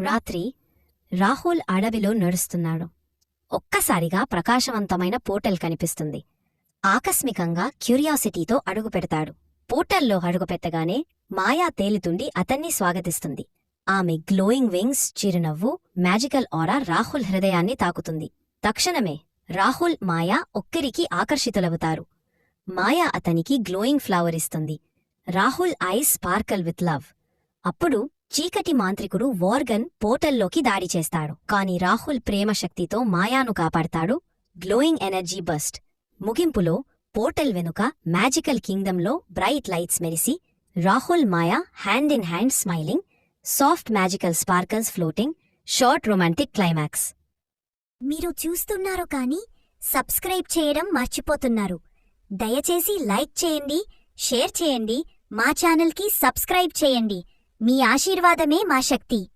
రాత్రి రాహుల్ అడవిలో నడుస్తున్నాడు. ఒక్కసారిగా ప్రకాశవంతమైన పోర్టల్ కనిపిస్తుంది. ఆకస్మికంగా క్యూరియాసిటీతో అడుగుపెడతాడు. పోర్టల్లో అడుగుపెట్టగానే మాయా తేలుతుండి అతన్ని స్వాగతిస్తుంది. ఆమె గ్లోయింగ్ వింగ్స్ చిరునవ్వు మ్యాజికల్ ఆరా రాహుల్ హృదయాన్ని తాకుతుంది. తక్షణమే రాహుల్ మాయా ఒక్కరికి ఆకర్షితులవుతారు. మాయా అతనికి గ్లోయింగ్ ఫ్లవర్ ఇస్తుంది. Rahul eyes sparkle with love. అప్పుడు చీకటి మాంత్రికుడు వార్గన్ పోర్టల్లోకి దాడి చేస్తాడు. కాని రాహుల్ ప్రేమ శక్తితో మాయాను కాపాడతాడు. Glowing energy burst. ముగింపులో పోర్టల్ వెనుక మ్యాజికల్ కింగ్డంలో బ్రైట్ లైట్స్ మెరిసి Rahul Maya hand in hand smiling soft magical sparkles floating short romantic climax. మీరు చూస్తున్నారు కానీ సబ్స్క్రైబ్ చేయడం మర్చిపోతున్నారు. దయచేసి లైక్ చేయండి షేర్ చేయండి మా ఛానల్కి సబ్స్క్రైబ్ చేయండి. మీ ఆశీర్వాదమే మా శక్తి.